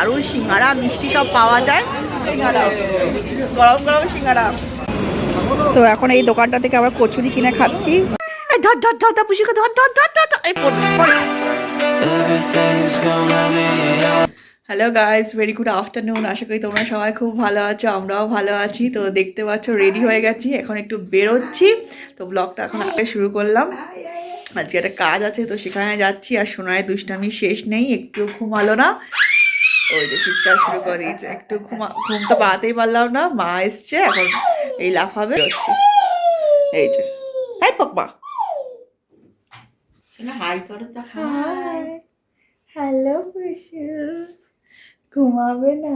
দারুণ সিঙ্গারা, মিষ্টি সব পাওয়া যায়। গরম গরম সিঙ্গারা। তো এখন এই দোকানটা থেকে আমরা কচুরি কিনে খাচ্ছি। ধর ধর. Hello guys very good afternoon আশা করি তোমরা সবাই খুব ভালো আছো, আমরাও ভালো আছি। তো দেখতে পাচ্ছ রেডি হয়ে গেছি, এখন একটু বেরোচ্ছি। তো ব্লগটা এখন আগে শুরু করলাম। আজকে একটা কাজ আছে, তো সেখানে যাচ্ছি। আর সোনায় দুষ্টামি শেষ নেই একটু ঘুমালো না। ওই যে চিৎকার শুরু করে দিয়েছে একটু ঘুমা ঘুম তো পাতেই পারলাম না মা এসছে এখন এই লাফাবে হচ্ছে এই যে হাই পাপ্পা হাই করো তো হাই। হ্যালো পুষু ঘুমাবে না।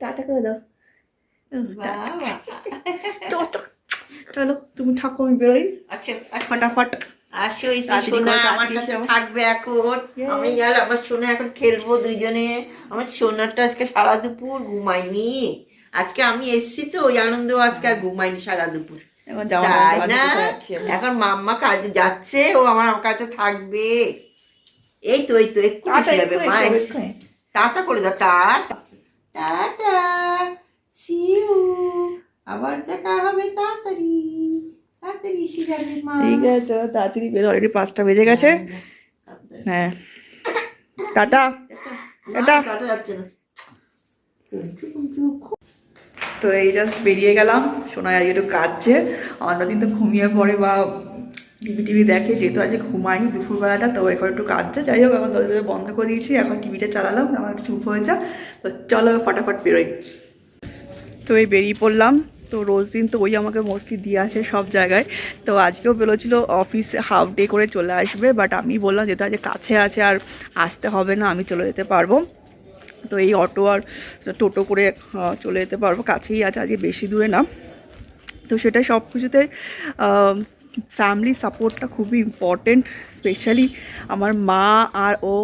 টাটা করে দাও। চলো তুমি থাকো আমি বেরোই। আচ্ছা আচ্ছা। ফটাফট। আসো সোনা আমার কাছে থাকবে এখন। আমি আর আমার সোনা এখন খেলব দুইজনে। আমার সোনাটা আজকে সারা দুপুর ঘুমায়নি। আজকে আমি এসছি তো ওই আনন্দ আজকে আর ঘুমায়নি সারা দুপুর। তাই না। এখন মাম্মা কাজে যাচ্ছে ও আমার আমার কাছে থাকবে। এই তো এই তো একটু যাবে মা। টাটা করে দাও টাটা। টাটা সিউ আবার দেখা হবে তাড়াতাড়ি। ঠিক আছে চলো তাড়াতাড়ি বেরো অলরেডি পাঁচটা বেজে গেছে। হ্যাঁ টাটা। টাটা। টাটা। কুঞ্চু তো এই জাস্ট বেরিয়ে গেলাম। সোনাই আজকে একটু কাঁদছে। অন্যদিন তো ঘুমিয়ে পড়ে বা টিভি টিভি দেখে যেহেতু আজকে ঘুমায়নি দুপুরবেলাটা তো এখন একটু কাঁদছে। যাই হোক এখন দরজা বন্ধ করে দিয়েছি। এখন টিভিটা চালালাম আমার একটু চুপ হয়েছে। তো চলো ফটাফট বেরোই। তো এই বেরিয়ে পড়লাম। তো রোজ দিন তো ওই আমাকে মোস্টলি দিয়ে আসে সব জায়গায়। তো আজকেও বেরোছিল অফিস হাফ ডে করে চলে আসবে বাট আমি বললাম যেহেতু আজকে কাছে আছে আর আসতে হবে না, আমি চলে যেতে পারব। তো এই অটো আর টোটো করে চলে যেতে পারব, কাছেই আছে, আজকে বেশি দূরে না। তো সেটা সব কিছুতে ফ্যামিলি সাপোর্টটা খুবই ইম্পর্টেন্ট স্পেশালি আমার মা আর ও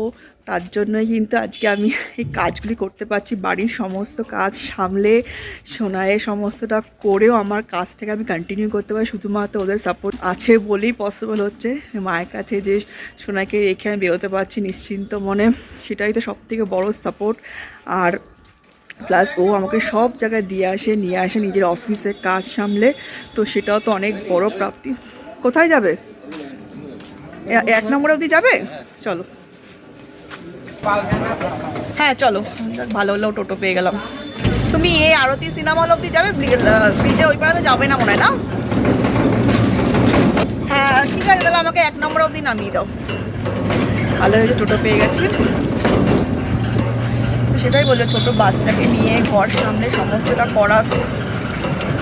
তার জন্যই কিন্তু আজকে আমি এই কাজগুলি করতে পারছি। বাড়ির সমস্ত কাজ সামলে, সোনায়ের সমস্তটা করেও আমার কাজটাকে আমি কন্টিনিউ করতে পারি। শুধুমাত্র ওদের সাপোর্ট আছে বলেই পসিবল হচ্ছে। মায়ের কাছে যে সোনাকে রেখে আমি বেরোতে পারছি নিশ্চিন্ত মনে, সেটাই তো সবথেকে বড় সাপোর্ট আর প্লাস ও আমাকে সব জায়গায় দিয়ে আসে, নিয়ে আসে নিজের অফিসের কাজ সামলে। তো সেটাও তো অনেক বড় প্রাপ্তি। কোথায় যাবে? এক নম্বর অবধি যাবে? চলো। হ্যাঁ চলো। ভালো হলো, টোটো পেয়ে গেলাম। তুমি এই আরতি সিনেমা হল অবধি যাবে? ব্রিজে ওই পাড়াতে যাবে না মনে হয়, না? হ্যাঁ ঠিক আছে, তাহলে আমাকে এক নম্বর অব্দি নামিয়ে দাও। ভালো হয়েছে, টোটো পেয়ে গেছি। সেটাই বলল, ছোট বাচ্চাকে নিয়ে ঘর সামনে সমস্তটা করা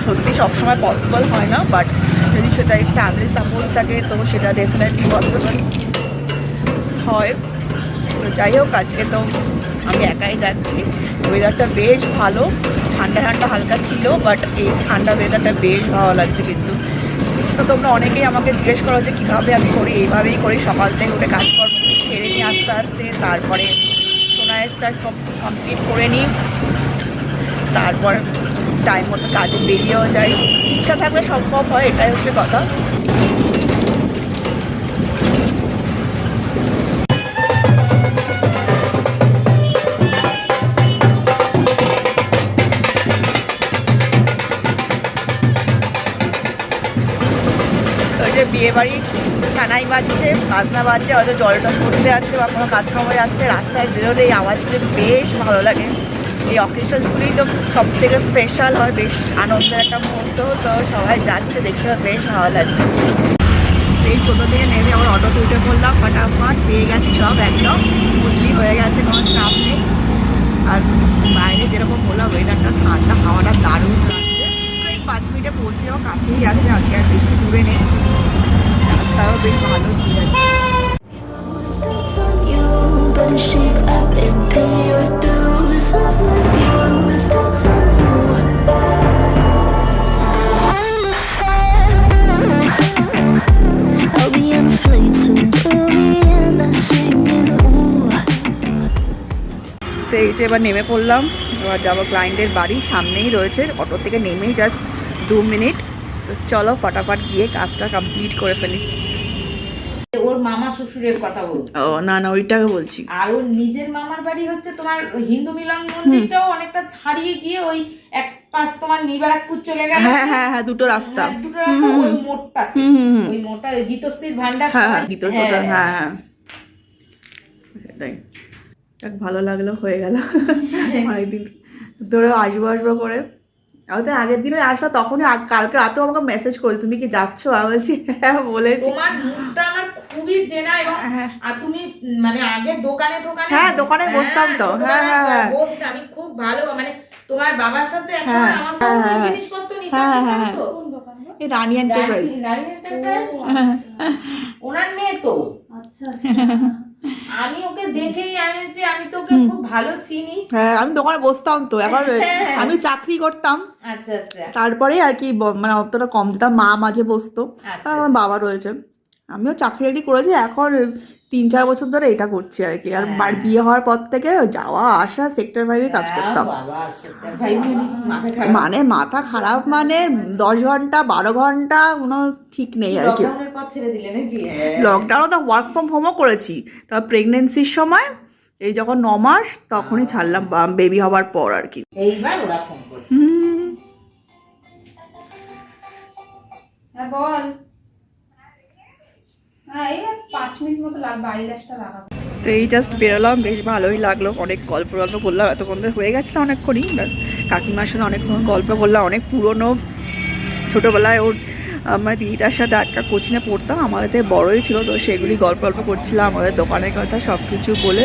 সত্যি সবসময় পসিবল হয় না বাট যদি সেটা ফ্যামিলি সাপোর্ট থাকে, তো সেটা ডেফিনেটলি পসিবল হয়। যাই হোক, আজকে তো আমি একাই যাচ্ছি। ওয়েদারটা বেশ ভালো। ঠান্ডা ঠান্ডা হালকা ছিল বাট এই ঠান্ডা ওয়েদারটা বেশ ভালো লাগছে কিন্তু। তো তোমরা অনেকেই আমাকে জিজ্ঞেস করো যে কীভাবে আমি করি, এইভাবেই করি। সকাল থেকে উঠে কাজকর্ম সেরে নিই আস্তে আস্তে। তারপরে সোনায়েরটা সব কমপ্লিট করে নিই। তারপর টাইম মতো কাজে বেরিয়েও যাই। ইচ্ছা থাকলে সম্ভব হয়, এটাই হচ্ছে কথা। ওই যে বিয়ে বাড়ি কানাই বাজছে, বাজনা বাজছে, হয়তো জলটা করতে যাচ্ছে বা কোনো কাজকর্ম যাচ্ছে, রাস্তায় বেরোলে এই আওয়াজগুলো বেশ ভালো লাগে। এই অকেশনসগুলি তো সব থেকে স্পেশাল হয়, বেশ আনন্দের একটা মুহূর্ত, তো সবাই যাচ্ছে দেখতে বেশ ভালো লাগছে। এই ছোটো থেকে নেমে আমার অটো উঠে পড়লাম ফটাফট পেয়ে গেছি সব একদম স্মুথলি হয়ে গেছে, কোনো চাপ নেই। আর বাইরে যেরকম বললাম ওয়েদারটা ঠান্ডা, হাওয়াটা দারুণ লাগছে। পাঁচ মিনিটে পৌঁছে যাওয়া কাছেই আছে আজকে আর বেশি দূরে নেই। style being followed here. তো এই যে এবার নেমে পড়লাম, এবার যাব ক্লায়েন্টের বাড়ি, সামনেই রয়েছে, অটো থেকে নেমেই জাস্ট দু মিনিট তো চলো, ফটাফট গিয়ে কাজটা কমপ্লিট করে ফেলি মামা শ্বশুরের কথা বলছি। ও না না ওইটাকে বলছি। আর ওর নিজের মামার বাড়ি হচ্ছে তোমার হিন্দু মিলন মন্দিরটাও অনেকটা ছাড়িয়ে গিয়ে ওই এক পাশ তোমার নিবারাকপুর চলে গেল। হ্যাঁ হ্যাঁ হ্যাঁ দুটো রাস্তা। হ্যাঁ, দুটো রাস্তা ওই হুম। ওই গীতশ্রীর ভান্ডার হ্যাঁ হ্যাঁ সবাই- গীত সোটা হ্যাঁ হ্যাঁ। সেটাই। যাক ভালো লাগল হয়ে গেল। অনেকদিন ধরে আসব আসব করে। আমি তো আগের দিনে আসলো তখনই কালকে রাতেও আমাকে মেসেজ করি তুমি কি যাচ্ছ? আমি বলছি হ্যাঁ বলেছি। তোমার মুখটা আমার খুবই চেনা এবং হ্যাঁ। আর তুমি মানে আগে দোকানে টোকানে হ্যাঁ, দোকানে বসতাম তো। হ্যাঁ, হ্যাঁ, হ্যাঁ। বসতে আমি খুব ভালো মানে তোমার বাবার সাথে একসময় হ্যাঁ, আমার হ্যাঁ, কোনো হ্যাঁ, হ্যাঁ। জিনিসপত্র নিতাম হ্যাঁ, হ্যাঁ, তো? এই রানী এন্টারপ্রাইজ নারী- নারী ওনার মেয়ে তো। আচ্ছা আমি ওকে দেখেই আনেছি আমি তোকে খুব ভালো চিনি। হ্যাঁ আমি দোকানে বসতাম তো। এখন হ্যাঁ। আমি চাকরি করতাম। আচ্ছা আচ্ছা। তারপরে আর কি মানে অতটা কম দিতাম। মা মাঝে বসতো। আচ্ছা, আমার বাবা রয়েছে। আমিও চাকরি করেছি এখন তিন চার বছর ধরে এটা করছি আর কি। আর বাড়ি বিয়ে হওয়ার পর থেকে যাওয়া আসা সেক্টর ফাইভে কাজ করতাম। হ্যাঁ, খারাপ। মানে মাথা খারাপ মানে দশ ঘণ্টা বারো ঘণ্টা কোনো ঠিক নেই আর কি। নাকি? হ্যাঁ। লকডাউনে তো ওয়ার্ক ফ্রম হোমও করেছি। তারপর প্রেগনেন্সির সময় এই যখন ন মাস তখনই ছাড়লাম বেবি হওয়ার পর আর কি। এইবার ওরা ফোন করছে। হ্যাঁ বল। হ্যাঁ এই আর পাঁচ মিনিট তো এই জাস্ট বেরোলাম বেশ ভালোই লাগল। অনেক গল্প গল্প করলাম এতক্ষণ ধরে হয়ে গেছে না অনেকক্ষণই কাকিমার সাথে অনেকক্ষণ গল্প করলাম অনেক পুরনো। ছোটোবেলায় ওর আহ, মানে দিদিটার সাথে একটা কোচিনে পড়তাম আমাদের বড়ই ছিল তো সেগুলি গল্প গল্প করছিলাম আমাদের দোকানের কথা সব কিছু বলে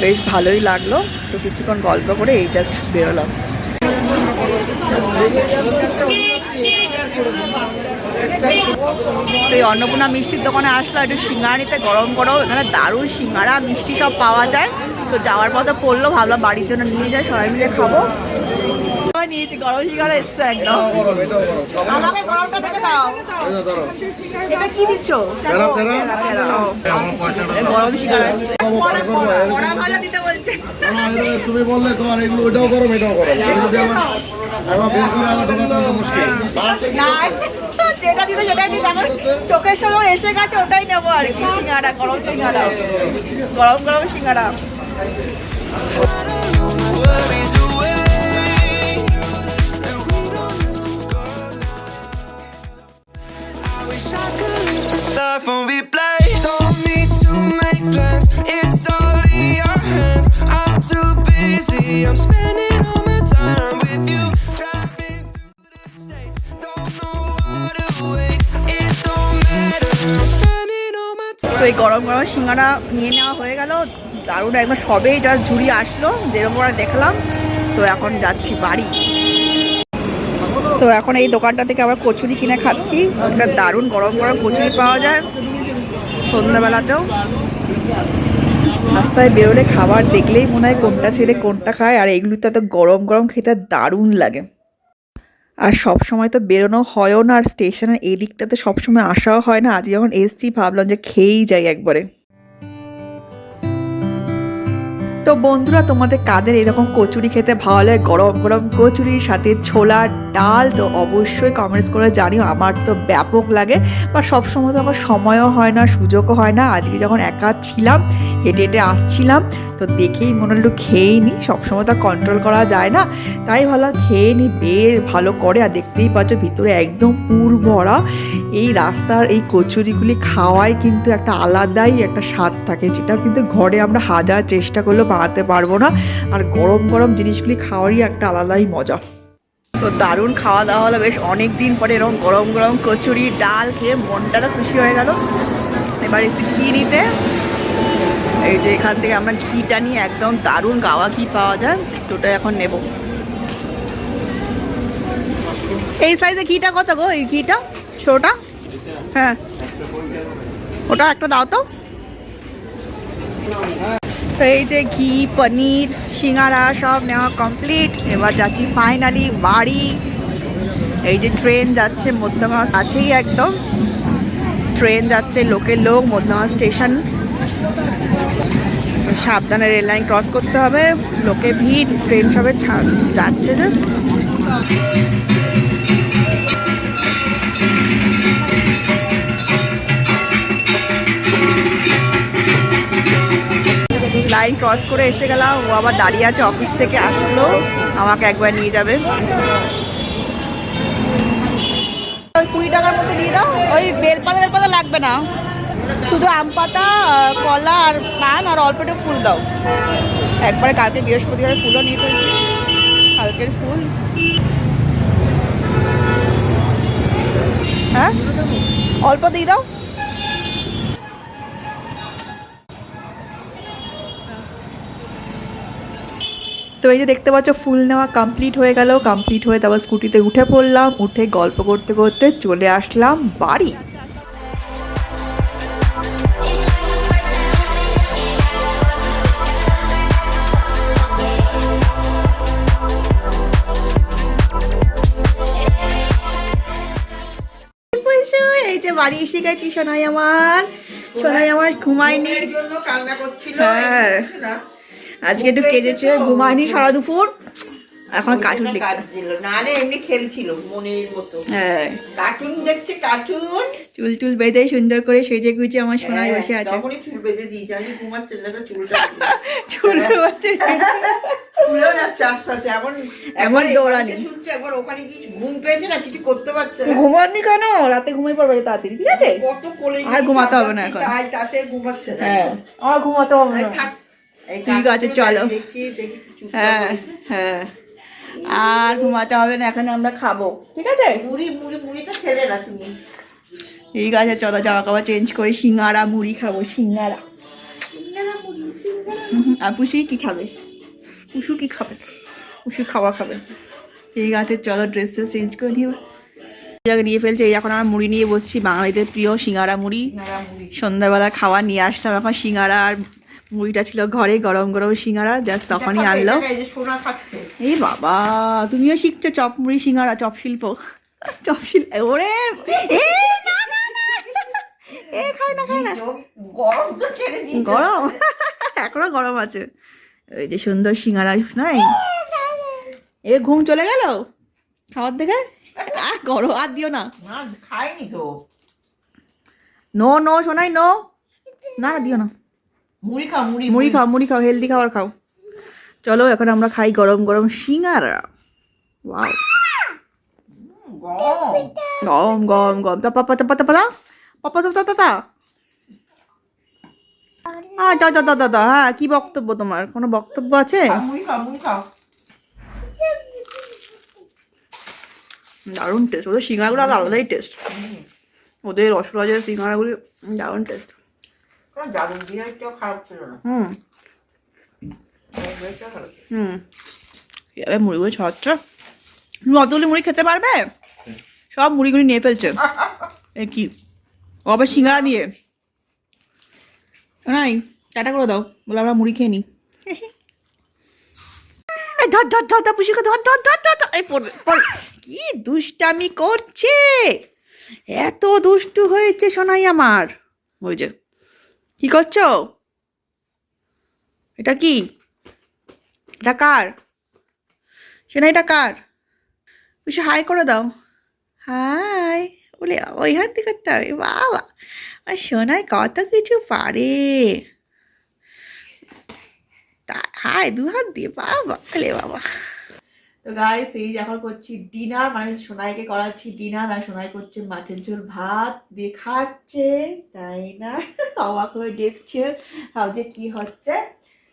বেশ ভালোই লাগল। তো কিছুক্ষণ গল্প করে এই জাস্ট বেরোলাম। তো এই অন্নপূর্ণা মিষ্টির দোকানে আসলো একটু সিঙ্গারা নিতে গরম গরম এখানে দারুণ সিঙ্গারা মিষ্টি সব পাওয়া যায়। তো যাওয়ার পথে পড়ল ভাবলাম বাড়ির জন্য নিয়ে যাই সবাই মিলে খাব। নিয়েছি গরম সিঙ্গারা এসছে একদম। আমাকে গরমটা থেকে দাও। এটা কি দিচ্ছ? গরম সিঙ্গারা দিতে বলছে। তুমি বললে তোমার এগুলো ওইটাও গরম এটাও গরম। এটা যদি আমার আমার বের করে আনা মুশকিল। যেটা দিতে যেটাই দিতে আমার চোখের সামনে এসে গেছে ওটাই নেব আর কি সিঙ্গারা গরম সিঙ্গারা গরম গরম সিঙ্গারা this life on replay. Don't need to make plans. It's all in your hands. I'm too busy. I'm spending all my time with you. এই গরম গরম সিঙ্গারা নিয়ে নেওয়া হয়ে গেল। দারুণ একদম সবেই যা ঝুড়ি আসলো, যেরকম দেখলাম। তো এখন যাচ্ছি বাড়ি। তো এখন এই দোকানটা থেকে আবার কচুরি কিনে খাচ্ছি। ওটা দারুণ গরম গরম কচুরি পাওয়া যায় সন্ধ্যাবেলাতেও। রাস্তায় বেরোলে খাবার দেখলেই মনে হয় কোনটা ছেড়ে কোনটা খায়, আর এগুলিতে তো গরম গরম খেতে দারুণ লাগে। আর সব সময় তো বেরোনো হয়ও না, আর স্টেশনের এই দিকটাতে সবসময় আসাও হয় না। আজ যখন এসছি, ভাবলাম যে খেয়েই যাই একবারে। তো বন্ধুরা, তোমাদের কাদের এরকম কচুরি খেতে ভালো লাগে? গরম গরম কচুরির সাথে ছোলার ডাল তো অবশ্যই কমেন্টস করে জানিও। আমার তো ব্যাপক লাগে, বা সবসময় তো আমার সময়ও হয় না, সুযোগও হয় না। আজকে যখন একা ছিলাম হেঁটে হেঁটে আসছিলাম, তো দেখেই মনে হলো খেয়েই নিই সবসময় তো কন্ট্রোল করা যায় না। তাই ভালো খেয়ে নিই বেশ ভালো করে। আর দেখতেই পাচ্ছ ভিতরে একদম পুর ভরা। এই রাস্তার এই কচুরিগুলি খাওয়ায় কিন্তু একটা আলাদাই একটা স্বাদ থাকে যেটা কিন্তু ঘরে আমরা হাজার চেষ্টা করলেও বানাতে পারব না। আর গরম গরম জিনিসগুলি খাওয়ারই একটা আলাদাই মজা। তো দারুণ খাওয়া দাওয়া হলো, বেশ অনেক দিন পরে এরকম গরম গরম কচুরি ডাল খেয়ে মনটা তো খুশি হয়ে গেল। এবার এসে ঘি নিতে। এই যে এখান থেকে আমরা ঘিটা নিয়ে একদম দারুণ গাওয়া ঘি পাওয়া যায়, ওটা এখন নেব। এই সাইজে ঘিটা কত গো? এই ঘিটা? শোটা হ্যাঁ। ওটা একটা দাও তো। তো এই যে ঘি, পনির, সিঙ্গারা সব নেওয়া কমপ্লিট এবার যাচ্ছি ফাইনালি বাড়ি। এই যে ট্রেন যাচ্ছে, মধ্যমা আছেই একদম। ট্রেন যাচ্ছে লোকের লোক, মধ্যমা স্টেশন সাবধানে রেল লাইন ক্রস করতে হবে। লোকে ভিড়, ট্রেন সবে যাচ্ছে যে। লাইন ক্রস করে এসে গেলাম। ও আবার দাঁড়িয়ে আছে অফিস থেকে আসলো। আমাকে একবার নিয়ে যাবে। ওই কুড়ি টাকার মধ্যে দিয়ে দাও। ওই বেলপাতা বেলপাতা লাগবে না। শুধু আম পাতা কলা আর পান আর অল্প একটু ফুল দাও। একবারে কালকে বৃহস্পতিবার ফুলও নিয়ে ফেলছি। কালকের ফুল। হ্যাঁ? অল্প দিয়ে দাও। তো এই যে দেখতে পাচ্ছ, ফুল নেওয়া কমপ্লিট হয়ে গেল। কমপ্লিট হয়ে তারপর স্কুটিতে উঠে পড়লাম। উঠে গল্প করতে করতে চলে আসলাম বাড়ি। এই যে বাড়ি এসে গেছি সোনাই আমার। সোনাই আমার ঘুমায়নি। হ্যাঁ। আজকে একটু কেজেছে ঘুমায়নি সারা দুপুর। এখন কার্টুন। না রে এমনি খেলছিল মনের মতো। হ্যাঁ। কার্টুন দেখছে কার্টুন চুল টুল বেঁধে সুন্দর করে সেজে গুজে আমার সোনাই হ্যাঁ, বসে আছে। তখনই চুল বেঁধে দিয়েছে। আমি না চুলটা চুল বাচ্চা খুলেও যাচ্ছে আস্তে আস্তে এখন এমন দৌড়ানি। শুনছে একবার ওখানে কি ঘুম পেয়েছে না? কিছু করতে পারছে না। ঘুমাননি কেন? রাতে ঘুমিয়ে পড়বে তাড়াতাড়ি ঠিক আছে? কত কোলে আর ঘুমাতে হবে না এখন। তাই তাতে ঘুমাচ্ছে না। হ্যাঁ আর ঘুমাতে হবে না। ঠিক আছে, চলো। হ্যাঁ হ্যাঁ। আর ঘুমাতে হবে না এখন আমরা খাব ঠিক আছে? মুড়ি মুড়ি মুড়ি তো না তুমি। ঠিক আছে চলো জামা কাপড় চেঞ্জ করে সিঙ্গারা মুড়ি খাব সিঙ্গারা। আর পুষি কি খাবে? পুষু কি খাবে? পুষু খাওয়া খাবে। ঠিক আছে চলো ড্রেস ট্রেস চেঞ্জ করে নিয়ে নিয়ে ফেলছে এই এখন আমরা মুড়ি নিয়ে বসছি বাঙালিদের প্রিয় সিঙ্গারা মুড়ি। সন্ধ্যাবেলা খাওয়া নিয়ে আসলাম এখন সিঙ্গারা আর মুড়িটা ছিল ঘরে গরম গরম সিঙ্গারা জাস্ট তখনই আনলো। এই এই বাবা তুমিও শিখছো চপ মুড়ি সিঙ্গারা চপ শিল্প। চপ শিল্প ওরে এ না না না। এ খায় না খায় না। গরম এখনও গরম আছে। এই যে সুন্দর সিঙ্গারা নাই? এ ঘুম চলে গেল? খাবার দেখে আহ, গরম আর দিও না। খাইনি তো। নো নো শোনাই না না দিও না। মুড়ি খাও মুড়ি মুড়ি খাও মুড়ি খাও হেলদি খাবার খাও। চলো এখন আমরা খাই গরম গরম সিঙ্গারা। ওয়াও গরম গরম গরম। তা পাপা তা পাতা পাতা। পাপা তা তা হ্যাঁ দাদা দাদা দাদা হ্যাঁ কি বক্তব্য তোমার? কোনো বক্তব্য আছে? দারুণ টেস্ট ওদের সিঙ্গারাগুলো আলাদা আলাদাই টেস্ট ওদের রসরাজের সিঙ্গারাগুলি দারুণ টেস্ট কোনো জাদু খারাপ ছিল না হুম বিরিয়ানিটাও ভালো ছিল। হুম এবার মুড়িগুলো ছড়াচ্ছ তুমি অতগুলি মুড়ি খেতে পারবে সব মুড়িগুলি নিয়ে ফেলছে এ কি আবার সিঙ্গারা দিয়ে নাই টাটা করে দাও বলে আমরা মুড়ি খেয়ে নিই এই ধর ধর ধর ধর পুষিকে ধর ধর ধর। এই কি দুষ্টামি করছে। এত দুষ্টু হয়েছে সোনাই আমার। ওই যে কি করছ? এটা কি? এটা কার? সেনা এটা কার? বেশি হাই করে দাও। হাই। বলে, ওই হাত করতে হবে। বাবা, আর সোনায় কত কিছু পারে? হাই, দু হাত দিয়ে, বাবা, বলে, বাবা। তো গাইস এই যে এখন করছি ডিনার মানে সোনাইকে করাচ্ছি ডিনার আর সোনাই করছে মাছের ঝোল ভাত দিয়ে খাচ্ছে, তাই না? অবাক হয়ে দেখছে, ভাবছে কি হচ্ছে।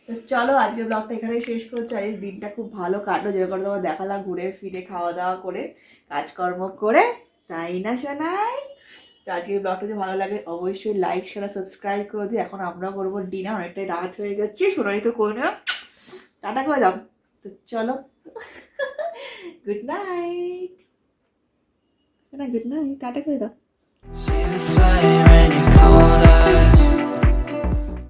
তো চলো আজকে ব্লগটা এখানে শেষ করছি। আজকের দিনটা খুব ভালো কাটলো, যেরকম তোমার দেখালাম ঘুরে ফিরে, খাওয়া দাওয়া করে, কাজকর্ম করে, তাই না সোনাই? তো আজকের ব্লগটা যদি ভালো লাগে, অবশ্যই লাইক শেয়ার সাবস্ক্রাইব করে দিই এখন আমরা করব ডিনার অনেকটাই রাত হয়ে গেছে, সোনাইকে করে নেও। টাটা করে দাও। তো চলো। Good night good night tata করে